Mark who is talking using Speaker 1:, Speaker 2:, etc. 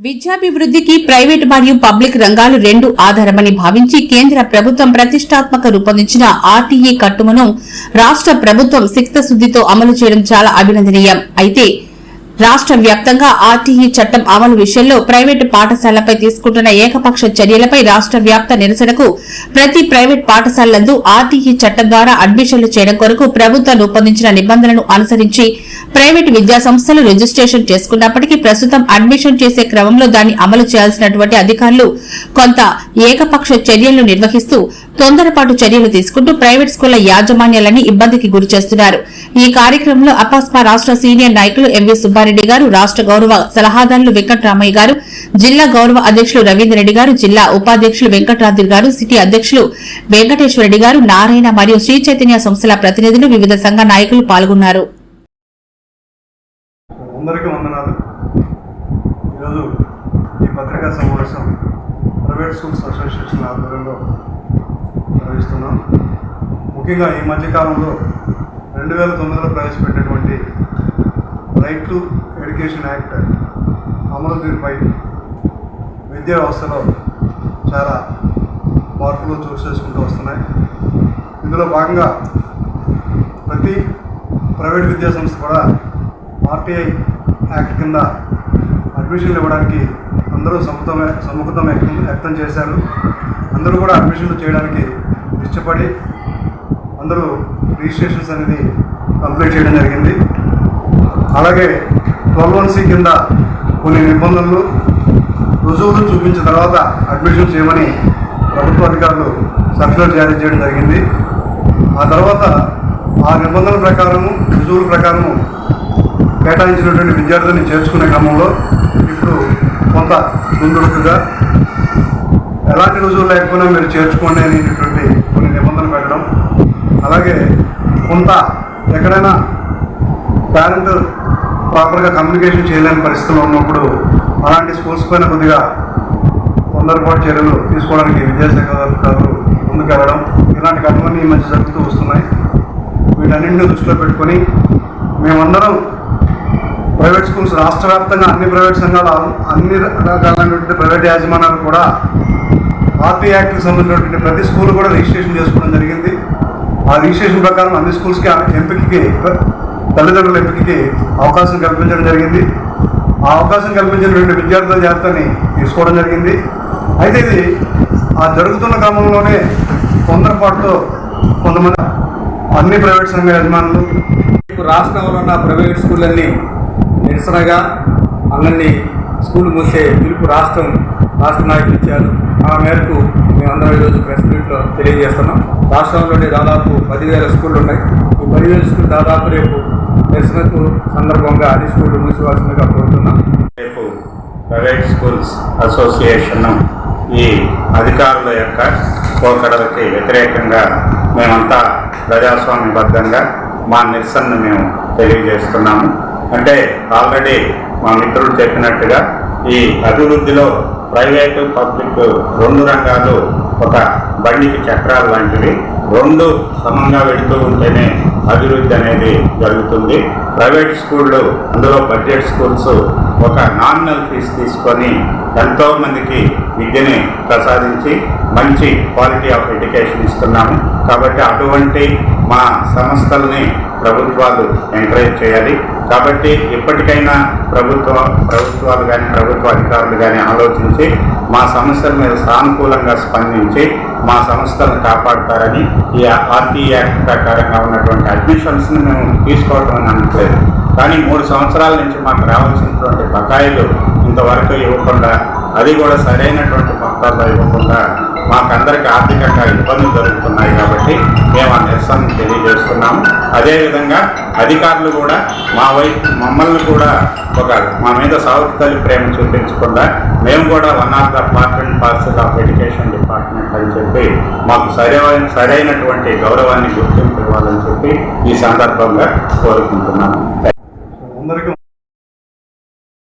Speaker 1: విద్యాభివృద్ధికి private మరియు public రంగాలు రెండు ఆధారమని భావించి కేంద్ర ప్రభుత్వం ప్రతిష్టాత్మక రూపొందించిన ఆర్టీఈ కట్టుమను రాష్ట ప్రభుత్వం సిక్తశుద్దితో అమలు చేయడం చాలా అభినందనీయం. అయితే రాష్ట్ర వ్యాప్తంగా ఆర్టీఈ చట్టం అమలు విషయంలో ప్రైవేటు పాఠశాలపై తీసుకుంటున్న ఏకపక్ష చర్యలపై రాష్ట్ర వ్యాప్త నిరసనకు ప్రతి ప్రైవేట్ పాఠశాలలందు ఆర్టీఈ చట్టం ద్వారా అడ్మిషన్లు చేయడం కొరకు ప్రభుత్వం రూపొందించిన నిబంధనలను అనుసరించి ప్రైవేటు విద్యాసంస్థలు రిజిస్ట్రేషన్ చేసుకున్నప్పటికీ ప్రస్తుతం అడ్మిషన్ చేసే క్రమంలో దాన్ని అమలు చేయాల్సినటువంటి అధికారులు కొంత ఏకపక్ష చర్యలను నిర్వహిస్తూ తొందరపాటు చర్యలు తీసుకుంటూ ప్రైవేట్ స్కూళ్ళ యాజమాన్యాలని ఇబ్బందికి గురి చేస్తున్నారు. ఈ కార్యక్రమంలో అపాస్పా రాష్ట్ర సీనియర్ నాయకులు ఎంవి సుబ్బారెడ్డి గారు రాష్ట గౌరవ సలహాదారులు వెంకటరామయ్య గారు జిల్లా గౌరవ అధ్యక్షులు రవీందరెడ్డి గారు జిల్లా ఉపాధ్యక్షులు వెంకట్రాద్రి గారు సిటీ అధ్యక్షులు వెంకటేశ్వరరెడ్డి గారు నారాయణ మరియు శ్రీ చైతన్య సంస్థల ప్రతినిధులు వివిధ సంఘ నాయకులు పాల్గొన్నారు.
Speaker 2: అందరికీ వందనాలు. ఈరోజు ఈ పత్రికా సమావేశం ప్రైవేట్ స్కూల్స్ అసోసియేషన్ ఆధ్వర్యంలో నిర్వహిస్తున్నాం. ముఖ్యంగా ఈ మధ్యకాలంలో రెండు వేల తొమ్మిదిలో ప్రవేశపెట్టినటువంటి రైట్ టు ఎడ్యుకేషన్ యాక్ట్ అమలు తీరుపై విద్యా వ్యవస్థలో చాలా మార్పులు చోటు చేసుకుంటూ వస్తున్నాయి. ఇందులో భాగంగా ప్రతి ప్రైవేట్ విద్యా సంస్థ కూడా ఆర్టీఐ యాక్ట్ కింద అడ్మిషన్లు ఇవ్వడానికి అందరూ సముఖమే సముఖతం వ్యక్తం వ్యక్తం చేశారు. అందరూ కూడా అడ్మిషన్లు చేయడానికి ఇష్టపడి అందరూ రిజిస్ట్రేషన్స్ అనేది కంప్లీట్ చేయడం జరిగింది. అలాగే ట్వెల్వ్ వన్ సి కింద కొన్ని నిబంధనలు రుజువులు చూపించిన తర్వాత అడ్మిషన్ చేయమని ప్రభుత్వ అధికారులు సర్క్యులర్ జారీ చేయడం జరిగింది. ఆ తర్వాత ఆ నిబంధనల ప్రకారము రుజువుల ప్రకారము కేటాయించినటువంటి విద్యార్థుల్ని చేర్చుకునే క్రమంలో ఇప్పుడు కొంత ముందుడుకుగా ఎలాంటి రుజువులు లేకపోయినా మీరు చేర్చుకోండి అనేటటువంటి కొన్ని నిబంధనలు పెట్టడం. అలాగే కొంత ఎక్కడైనా పేరెంట్ ప్రాపర్గా కమ్యూనికేషన్ చేయలేని పరిస్థితుల్లో ఉన్నప్పుడు అలాంటి స్కూల్స్ పైన కొద్దిగా తొందరపాటు చర్యలు తీసుకోవడానికి విద్యాశాఖ అధికారులు ముందుకెళ్ళడం ఇలాంటి ఘటనలు ఈ మధ్య జరుగుతూ వస్తున్నాయి. వీటన్నింటిని దృష్టిలో పెట్టుకొని మేమందరం ప్రైవేట్ స్కూల్స్ రాష్ట్ర వ్యాప్తంగా అన్ని ప్రైవేట్ సంఘాలు అన్ని రకాలైనటువంటి ప్రైవేట్ యాజమాన్యాలు కూడా ఆర్టీ యాక్ట్కి సంబంధించినటువంటి ప్రతి స్కూల్ కూడా రిజిస్ట్రేషన్ చేసుకోవడం జరిగింది. ఆ రిజిస్ట్రేషన్ ప్రకారం అన్ని స్కూల్స్కి ఎంపికకి తల్లిదండ్రుల ఎంపికకి అవకాశం కల్పించడం జరిగింది. ఆ అవకాశం కల్పించినటువంటి విద్యార్థుల జాబితాని తీసుకోవడం జరిగింది. అయితే ఇది ఆ జరుగుతున్న క్రమంలోనే తొందరపాటుతో కొంతమంది అన్ని ప్రైవేట్ సంఘ యజమానులు
Speaker 3: ఇప్పుడు రాష్ట్రంలో ఉన్న ప్రైవేట్ స్కూళ్ళన్నీ నిరసనగా అన్నీ స్కూల్ మూసే పిలుపు రాష్ట్రం రాష్ట్ర నాయకులు ఇచ్చారు. ఆ మేరకు మేమందరం ఈరోజు ప్రెస్ మీట్లో తెలియజేస్తున్నాం. రాష్ట్రంలోని దాదాపు పదివేల స్కూళ్ళు ఉన్నాయి ఈ స్కూల్ దాదాపు రేపు దర్శనకు సందర్భంగా అన్ని స్కూల్ మూసివలసిందిగా కోరుతున్నాం.
Speaker 4: రేపు ప్రైవేట్ స్కూల్స్ అసోసియేషన్ ఈ అధికారుల యొక్క పోకడలకి వ్యతిరేకంగా మేమంతా ప్రజాస్వామ్యబద్ధంగా మా నిరసనను మేము తెలియజేస్తున్నాము. అంటే ఆల్రెడీ మా మిత్రులు చెప్పినట్టుగా ఈ అభివృద్ధిలో ప్రైవేటు పబ్లిక్ రెండు రంగాలు ఒక బండికి చక్రాలు లాంటివి రెండు సమంగా వెళుతూ ఉంటేనే అభివృద్ధి అనేది జరుగుతుంది. ప్రైవేట్ స్కూళ్ళు అందులో బడ్జెట్ స్కూల్స్ ఒక నామినల్ ఫీజు తీసుకొని ఎంతో మందికి విద్యని ప్రసాదించి మంచి క్వాలిటీ ఆఫ్ ఎడ్యుకేషన్ ఇస్తున్నాము. కాబట్టి అటువంటి మా సంస్థల్ని ప్రభుత్వాలు ఎంకరేజ్ చేయాలి. కాబట్టి ఇప్పటికైనా ప్రభుత్వ ప్రభుత్వాలు కానీ ప్రభుత్వ అధికారులు కానీ ఆలోచించి మా సమస్యల మీద సానుకూలంగా స్పందించి మా సంస్థలను కాపాడతారని ఈ ఆర్టీ యాక్ట్ ప్రకారంగా ఉన్నటువంటి అడ్మిషన్స్ని మేము తీసుకోవటం అని అనట్లేదు కానీ మూడు సంవత్సరాల నుంచి మాకు రావాల్సినటువంటి బకాయిలు ఇంతవరకు ఇవ్వకుండా అది కూడా సరైనటువంటి మొత్తాల్లో ఇవ్వకుండా మాకందరికి ఆర్థికంగా ఇబ్బందులు జరుగుతున్నాయి కాబట్టి మేము ఆ నిరసన తెలియజేస్తున్నాము. అదేవిధంగా అధికారులు కూడా మా వైపు మమ్మల్ని కూడా ఒక మా మీద సాగుతలి ప్రేమ చూపించకుండా మేము కూడా one of the part parcel of education department అని చెప్పి మాకు సరైన సరైనటువంటి గౌరవాన్ని గుర్తింపు ఇవ్వాలని చెప్పి ఈ సందర్భంగా కోరుకుంటున్నాము.
Speaker 2: అందరికీ